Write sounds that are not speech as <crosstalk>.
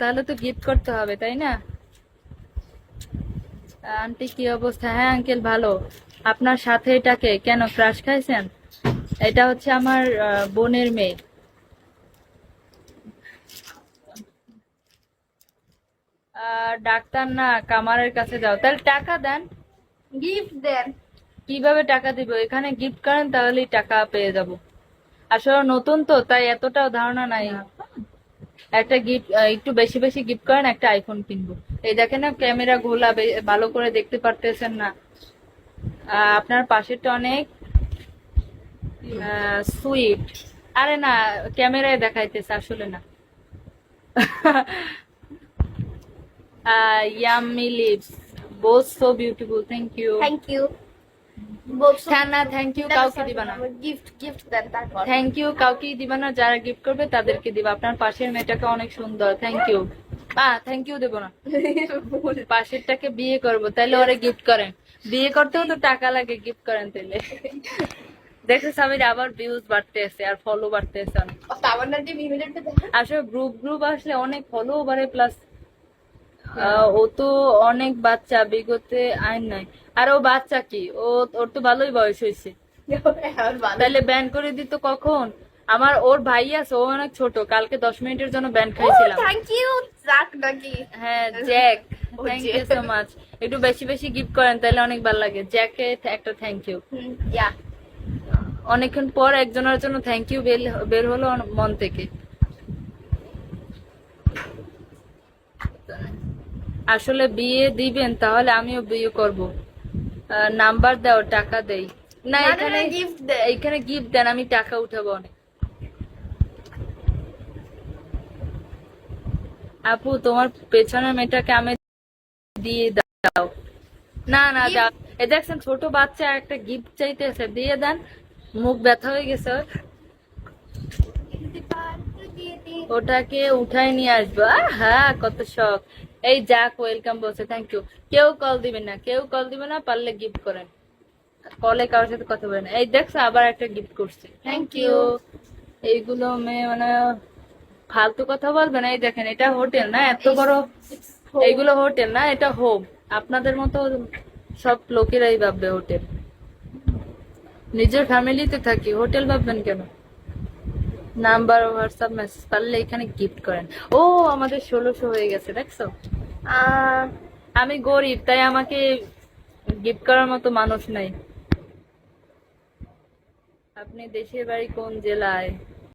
তাহলে তো গিফট করতে হবে তাই না? আন্টি কি অবস্থা? হ্যাঁ আঙ্কেল ভালো। আপনার সাথে এটাকে কেন ক্রাশ খাইছেন? এটা হচ্ছে আমার বোনের মেয়ে। ডাক্তার না কামারের কাছে যাও। তাহলে টাকা দেন। গিফট দেন। কীভাবে টাকা দিব? এখানে গিফট করেন তাহলেই টাকা পেয়ে যাব। আসলে নতুন তো তাই এতটাও ধারণা নাই। একটা গিফট একটু বেশি বেশি গিফট করেন, একটা আইফোন কিনবো। এই দেখেন না ক্যামেরা ঘোলা ভালো করে দেখতে পারতেছেন না। আপনার পাশেরটা অনেক সুইট আরে না, ক্যামেরায় দেখাইতেছে, আসলে না। Yummy lips both so beautiful thank you thank you না থ্যাংক ইউ কাউকে দিবা না। গিফট গিফট দেন তারপর। থ্যাংক ইউ কাউকে দিবা না যারা গিফট করবে তাদেরকে দিবা। আপনার পাশের মেয়েটাকে অনেক সুন্দর থ্যাংক ইউ থ্যাংক ইউ দেবো না। <laughs> পাশেরটাকে বিয়ে করব তাহলে ওরে গিফট করেন। বিয়ে করতেও তো টাকা লাগে গিফট করেন তাহলে। দেখো সামির আবার ভিউজ বাড়তে আছে আর ফলো বাড়তে আছে অনেক তামান্নার যে বিহেভিয়ারটা দেখেন আসলে গ্রুপ গ্রুপ আসলে অনেক ফলো বাড়ে প্লাস ও তো অনেক বাচ্চা বিগতে আইন নাই। আর ও বাচ্চা কি? ও ওর তো ভালোই বয়স হয়েছে। তাহলে ব্যান করে দিত কখন? আমার ওর ভাই আছে ও অনেক ছোট। কালকে দশ মিনিটের জন্য ব্যান খাইছিলাম। থ্যাংক ইউ নাকি। হ্যাঁ Jack thank you so much একটু বেশি বেশি গিফট করেন তাহলে অনেক ভালো লাগে। জ্যাকে একটা থ্যাংক ইউ ইয়া অনেকক্ষণ পর একজনের জন্য থ্যাংক ইউ বের হলো মন থেকে। আসলে বিয়ে দিবেন তাহলে আমিও বিয়ে করব। নাম্বার দাও টাকা দেই। না এখানে gift দেয়। এখানে গিফট দেন আমি টাকা উঠাবো অনেক। আপু তোমার পেছনের মেয়েটাকে আমি দিয়ে দাও। না না দাও। এ দেখছেন ছোট বাচ্চা একটা গিফট চাইতেছে দিয়ে দেন। মুখ ব্যথা হয়ে গেছে। ওটাকে উঠাই নিয়ে আসব। হ্যাঁ কত শখ। এই যাক ওয়েলকাম বলছে থ্যাংক ইউ কেউ কল দিবেন না কেউ কল দিবে না পারলে গিফট করেন। কলে কারোর সাথে কথা বলেন। এই দেখছ আবার একটা গিফট করছে। থ্যাংক ইউ এইগুলো মেয়ে মানে ফালতু কথা বলবে না এই দেখেন এটা হোটেল না এত বড় এইগুলো হোটেল না এটা হোম আপনাদের মতো সব লোকেরাই ভাববে হোটেল নিজের ফ্যামিলিতে থাকি হোটেল ভাববেন কেন? নাম্বার হোয়াটসঅ্যাপ মেসেজ পারলে এখানে গিফট করেন। ও, আমাদের ষোলোশো হয়ে গেছে, দেখছ? আমি গরিব, তাই আমাকে গিফট করার মতো মানুষ নাই। আপনি দেশের বাড়ি কোন জেলায়?